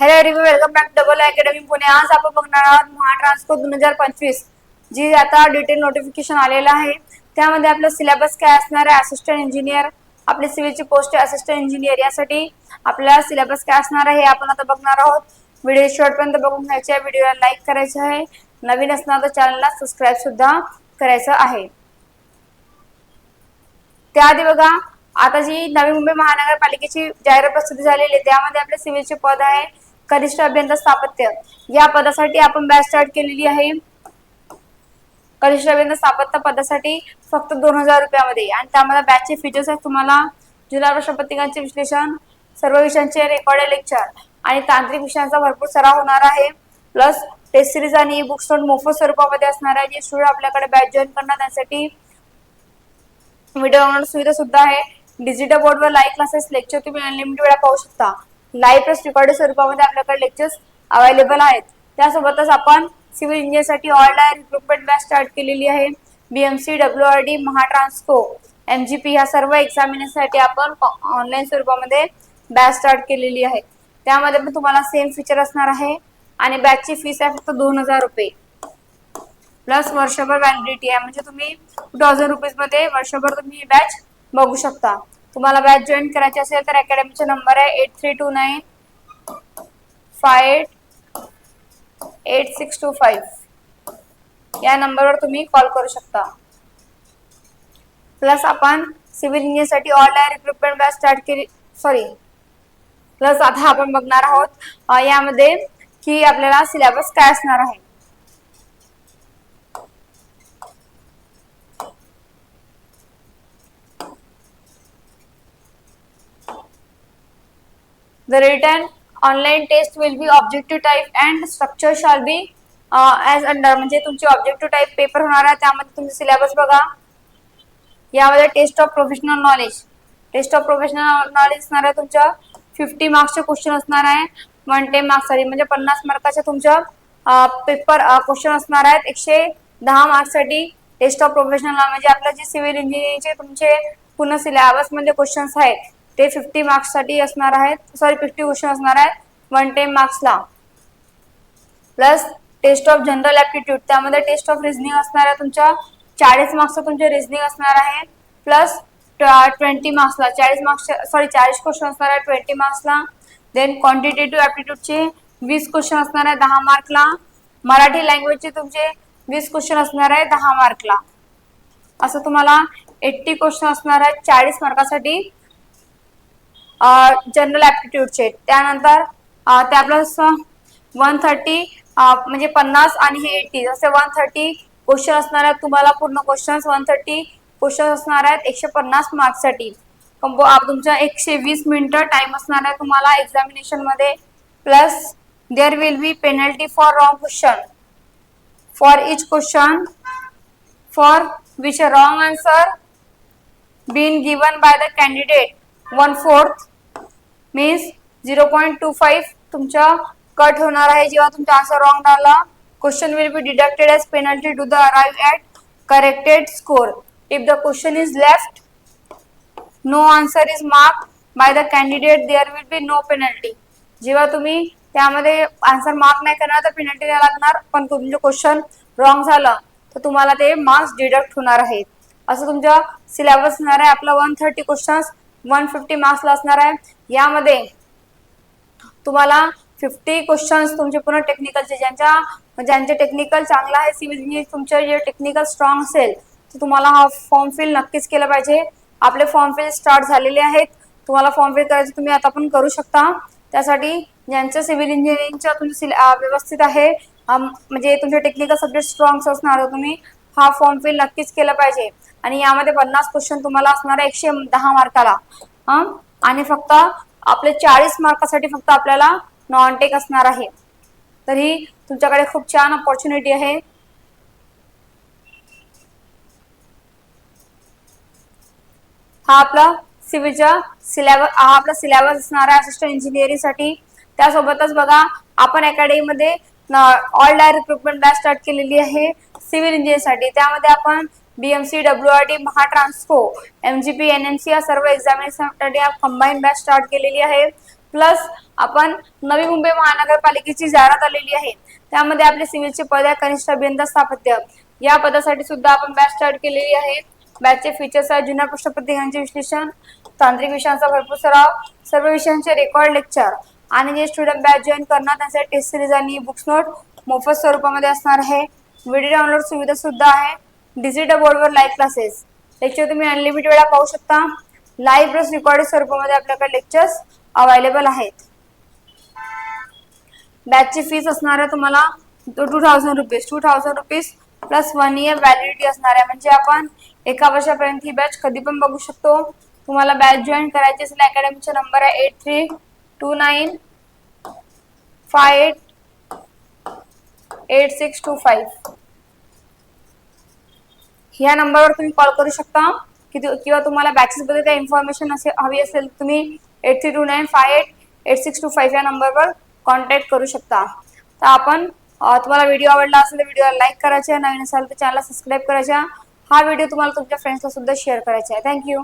Hello everyone welcome back double academy Pune आज आपण बघणार आहोत महाट्रान्सको दोन हजार पंचवीस जी आता डिटेल नोटिफिकेशन आलेलं आहे. त्यामध्ये आपलं सिलेबस काय असणार आहे? असिस्टंट इंजिनियर आपली सिव्हिलची पोस्ट आहे असिस्टंट इंजिनियर यासाठी आपल्याला सिलेबस काय असणार आहे हे आपण आता बघणार आहोत. व्हिडिओ शॉर्टपर्यंत बघून घ्यायचे आहे. व्हिडिओला लाईक करायचं आहे. नवीन असणार तर चॅनलला सबस्क्राईब सुद्धा करायचं आहे. त्याआधी बघा आता जी नवी मुंबई महानगरपालिकेची जाहिरात प्रसिद्ध झालेली आहे त्यामध्ये आपले सिव्हिलचे पद आहे. कनिष्ठ अभियंता स्थापत्य. या पदासाठी आपण बॅच स्टार्ट केलेली आहे. कनिष्ठ अभियंता स्थापत्य पदासाठी फक्त दोन हजार रुपयामध्ये. आणि त्यामध्ये बॅचचे फीचर्स आहेत तुम्हाला जुना प्रश्नपत्रिकांचे विश्लेषण सर्व विषयांचे रेकॉर्डेड लेक्चर आणि तांत्रिक विषयांचा भरपूर सराव होणार आहे. प्लस टेस्ट सिरीज आणि ई बुक्स मोफत स्वरूपामध्ये असणार आहे. जे स्टुडंट आपल्याकडे बॅच जॉईन करणार त्यासाठी व्हिडिओ ऑन सुविधा सुद्धा आहे. डिजिटल बोर्डवर लाईव्ह क्लासेस लेक्चर तुम्ही अनलिमिटेड वेळा पाहू शकता. लाईव्ह प्लस रेकॉर्डेड स्वरूपामध्ये आपल्याकडे लेक्चर्स अवेलेबल आहेत. त्यासोबतच आपण सिव्हिल इंजिनिअरसाठी ऑनलाईन रिक्रुटमेंट बॅच स्टार्ट केलेली आहे. BMC W R D Mahatransco M G P ह्या सर्व एक्झामिनेशनसाठी आपण ऑनलाईन स्वरूपामध्ये बॅच स्टार्ट केलेली आहे. त्यामध्ये पण तुम्हाला सेम फीचर असणार आहे. आणि बॅचची फीस आहे फक्त दोन हजार रुपये. प्लस वर्षभर व्हॅलिडिटी आहे. म्हणजे तुम्ही टू थाउजंड रुपीजमध्ये वर्षभर तुम्ही ही बॅच बघू शकता. तुम्हाला बॅच जॉईन करायची असेल तर अकॅडमीचा नंबर आहे eight three two nine five eight eight six two five. या नंबरवर तुम्ही कॉल करू शकता. प्लस आपण सिव्हिल इंजिनिअरसाठी ऑनलाईन रिक्रुटमेंट बॅच स्टार्ट केली सॉरी. प्लस आता आपण बघणार आहोत यामध्ये की आपल्याला सिलेबस काय असणार आहे. The written online test will be objective type and structure shall be uh, as under म्हणजे तुमची ऑब्जेक्टिव्ह टाईप पेपर होणार आहे त्यामध्ये तुमचे सिलेबस बघा. यामध्ये test of professional knowledge test of professional knowledge असणार आहे तुमच्या फिफ्टी मार्क्सचे क्वेश्चन असणार आहे वन टेन मार्क्ससाठी म्हणजे पन्नास मार्काच्या तुमच्या पेपर क्वेश्चन असणार आहेत एकशे दहा मार्क्ससाठी टेस्ट ऑफ प्रोफेशनल म्हणजे आपलं जे सिव्हिल इंजिनिअरिंगचे तुमचे पूर्ण सिलेबसमध्ये क्वेश्चन्स आहेत. ते फिफ्टी मार्क्ससाठी असणार आहेत. सॉरी फिफ्टी क्वेश्चन असणार आहेत. One ten मार्क्सला plus test of general aptitude त्यामध्ये टेस्ट ऑफ रिझनिंग असणार आहे तुमच्या. चाळीस मार्क्सचं तुमचे रिझनिंग असणार आहे. प्लस ट्वेंटी मार्क्सला चाळीस मार्क्स सॉरी चाळीस क्वेश्चन असणार आहे ट्वेंटी मार्क्सला देन क्वांटिटेटिव्ह ऍप्टिट्यूडचे वीस क्वेश्चन असणार आहे दहा मार्कला मराठी लँग्वेजचे तुमचे वीस क्वेश्चन असणार आहे दहा मार्कला असं तुम्हाला एट्टी क्वेश्चन असणार आहेत चाळीस मार्कासाठी जनरल ऍप्टिट्यूडचे त्यानंतर त्या प्लस वन थर्टी म्हणजे पन्नास आणि हे एटी जसे वन थर्टी क्वेश्चन असणार आहेत तुम्हाला पूर्ण क्वेश्चन वन थर्टी क्वेश्चन असणार आहेत एकशे पन्नास मार्क्ससाठी कंपो तुमच्या एकशे वीस मिनिटं टाइम असणार आहे तुम्हाला एक्झामिनेशनमध्ये. Plus there will be penalty for wrong question for each question for which wrong answer been given by the candidate one fourth means zero point two five तुमच्या कट होणार आहे. जेव्हा तुमचा आन्सर रॉंग आला question will be deducted as penalty to the arrive at corrected score if the question is left no answer is mark by the candidate there will be no penalty जेव्हा तुम्ही त्यामध्ये answer mark नाही करणार तर penalty नाही लागणार. पण तुमचं क्वेश्चन रॉंग झालं तर तुम्हाला ते मार्क्स डिडक्ट होणार आहेत. असं तुमच्या सिलेबस होणार आहे. आपला one thirty questions one fifty मार्क्सला असणार आहे. यामध्ये तुम्हाला फिफ्टी क्वेश्चन्स तुमचे पूर्ण टेक्निकलचे ज्यांच्या ज्यांचे टेक्निकल चांगलं आहे सिव्हिल म्हणजे तुमचे जे टेक्निकल स्ट्रॉंग असेल तर तुम्हाला हा फॉर्म फिल नक्कीच केलं पाहिजे. आपले फॉर्म फिल स्टार्ट झालेले आहेत. तुम्हाला फॉर्म फिल करायचे तुम्ही आता पण करू शकता. त्यासाठी ज्यांचं सिव्हिल इंजिनिअरिंगच्या तुमचं सिल व्यवस्थित आहे म्हणजे तुमचे टेक्निकल सब्जेक्ट स्ट्रॉंग असणार तुम्ही हा फॉर्म फिल नक्कीच केलं पाहिजे. आणि यामध्ये पन्नास क्वेश्चन तुम्हाला असणार आहे एकशे दहा मार्काला आणि फक्त आपले चाळीस मार्कासाठी फक्त आपल्याला नॉन टेक असणार आहे. तरी तुमच्याकडे खूप छान ऑपॉर्च्युनिटी आहे. हा आपला सिव्हिलचा सिलेबस हा आपला सिलेबस असणार आहे असिस्टंट इंजिनिअरिंगसाठी त्यासोबतच बघा आपण अकॅडमीमध्ये ऑल डाय रिक्रुटमेंट बॅच स्टार्ट केलेली आहे सिव्हिल इंजिनिअरसाठी त्यामध्ये आपण BMC W D Mahatransco M G P N M C या सर्व एक्झामिनेशनसाठी कंबाईन बॅच स्टार्ट केलेली आहे. प्लस आपण नवी मुंबई महानगरपालिकेची जाहिरात आलेली आहे. त्यामध्ये आपले सिव्हिलचे पद आहे कनिष्ठ अभियंता स्थापत्य. या पदासाठी सुद्धा आपण बॅच स्टार्ट केलेली आहे. बॅचचे फीचर्स आहे जुन्या प्रश्नपत्रिकांचे विश्लेषण तांत्रिक विषयांचा भरपूर सराव सर्व विषयांचे रेकॉर्ड लेक्चर आणि जे स्टुडंट बॅच जॉईन करणार त्यांसाठी टेस्ट सिरीज आणि बुक्स नोट मोफत स्वरूपामध्ये असणार आहे. व्हिडिओ डाउनलोड सुविधा सुद्धा आहे. डिजिटल बोर्डवर लाईव्ह क्लासेस लेक्चर तुम्ही अनलिमिटेड वेळा पाहू शकता. लाईव्ह प्लस रेकॉर्डेड स्वरूपामध्ये आपल्याकडे लेक्चर्स अवेलेबल आहेत. बॅचची फीस असणार आहे तुम्हाला two thousand rupees two thousand rupees plus one year validity असणार आहे म्हणजे आपण एका वर्षापर्यंत ही बॅच कधी पण बघू शकतो. तुम्हाला बॅच जॉईन करायची असेल अकॅडमीचा नंबर आहे eight three two nine five eight eight six two five ह्या नंबरवर तुम्ही कॉल करू शकता. किंवा तुम्हाला बॅचेस बद्दल काही इन्फॉर्मेशन असे हवी असेल तुम्ही eight three two nine five eight eight six two five या नंबरवर कॉन्टॅक्ट करू शकता. तर आपण तुम्हाला व्हिडिओ आवडला असेल तर व्हिडिओला लाईक करायचे नवीन असाल तर चॅनलला सबस्क्राईब करायच्या. हा व्हिडिओ तुम्हाला तुमच्या फ्रेंड्सला सुद्धा शेअर करायचा आहे. थँक्यू